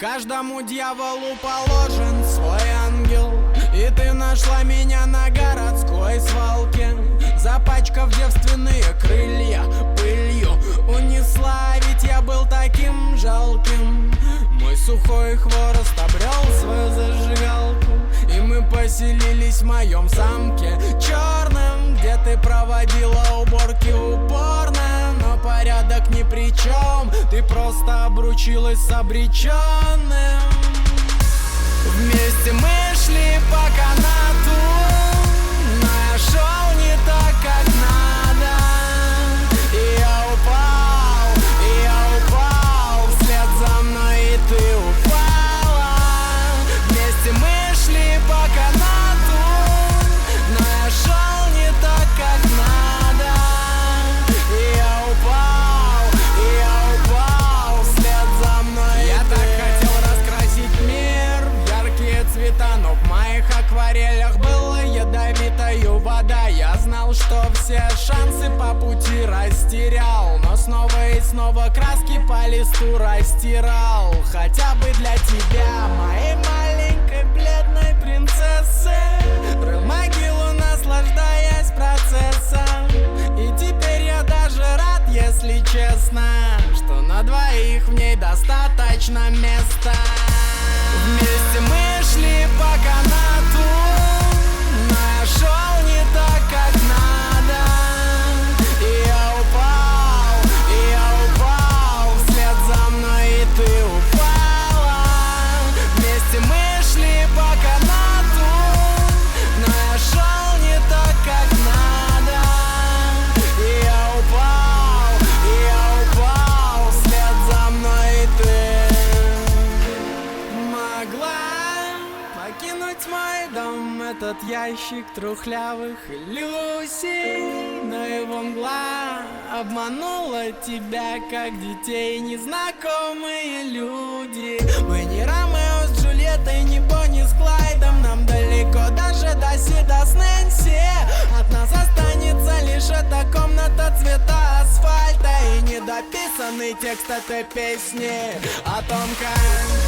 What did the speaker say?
Каждому дьяволу положен свой ангел И ты нашла меня на городской свалке. Запачкав девственные крылья пылью Унесла, ведь я был таким жалким. Мой сухой хворост обрел свою зажигалку И мы поселились в моем замке. Чё Ты просто обручилась с обреченным Вместе мы шли моих акварелях была ядовитою вода. Я знал, что все шансы по пути растерял Но снова и снова краски по листу растирал. Хотя бы для тебя, моей маленькой бледной принцессы Рыл могилу, наслаждаясь процессом. И теперь я даже рад, если честно Что на двоих в ней достаточно места. Вместе покинуть мой дом Этот ящик трухлявых иллюзий. Но его мгла обманула тебя Как детей незнакомые люди. Мы не Ромео с Джульеттой, не Бонни с Клайдом. Нам далеко даже до Сида с Нэнси. От нас останется лишь эта комната цвета асфальта. И недописанный текст этой песни О том, как